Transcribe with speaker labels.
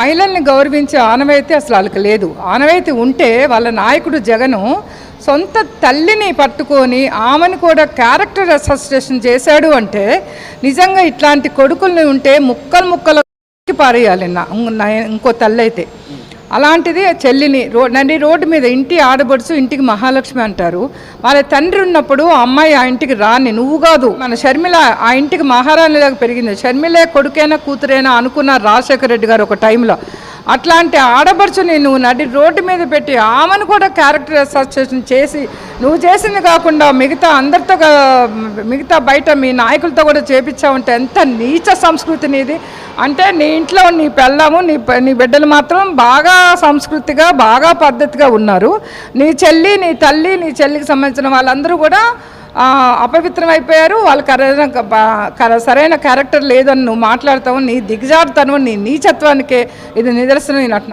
Speaker 1: మహిళల్ని గౌరవించే ఆనవాయితీ అసలు వాళ్ళకి లేదు. ఆనవాయితీ ఉంటే వాళ్ళ నాయకుడు జగను సొంత తల్లిని పట్టుకొని ఆమెను కూడా క్యారెక్టర్ అసోసియేషన్ చేశాడు అంటే నిజంగా ఇట్లాంటి కొడుకుల్ని ఉంటే ముక్కలు ముక్కలు పారేయాలి నా ఇంకో తల్లి అయితే అలాంటిది చెల్లిని రో నండి రోడ్డు మీద ఇంటి ఆడబడుచు ఇంటికి మహాలక్ష్మి అంటారు. వాళ్ళ తండ్రి ఉన్నప్పుడు అమ్మాయి ఆ ఇంటికి రాని నువ్వు కాదు. మన షర్మిల ఆ ఇంటికి మహారాణిలాగా పెరిగింది. షర్మిలే కొడుకైనా కూతురైనా అనుకున్నారు రాజశేఖర రెడ్డి గారు ఒక టైంలో అట్లాంటి ఆడబడుచుని నువ్వు నడి రోడ్డు మీద పెట్టి ఆమెను కూడా క్యారెక్టర్ అసోసియేషన్ చేసి నువ్వు చేసింది కాకుండా మిగతా అందరితో మిగతా బయట మీ నాయకులతో కూడా చేపించావంటే ఎంత నీచ సంస్కృతి నీది. అంటే నీ ఇంట్లో నీ పెళ్ళాము నీ నీ బిడ్డలు మాత్రం బాగా సంస్కృతిగా బాగా పద్ధతిగా ఉన్నారు. నీ చెల్లి నీ తల్లి నీ చెల్లికి సంబంధించిన వాళ్ళందరూ కూడా అపవిత్రమైపోయారు వాళ్ళు సరైన కర- సరైన క్యారెక్టర్ లేదని నువ్వు మాట్లాడతావు. నీ దిగజారుతాను నీ నీచత్వానికే ఇది నిదర్శనం నేను అట్లా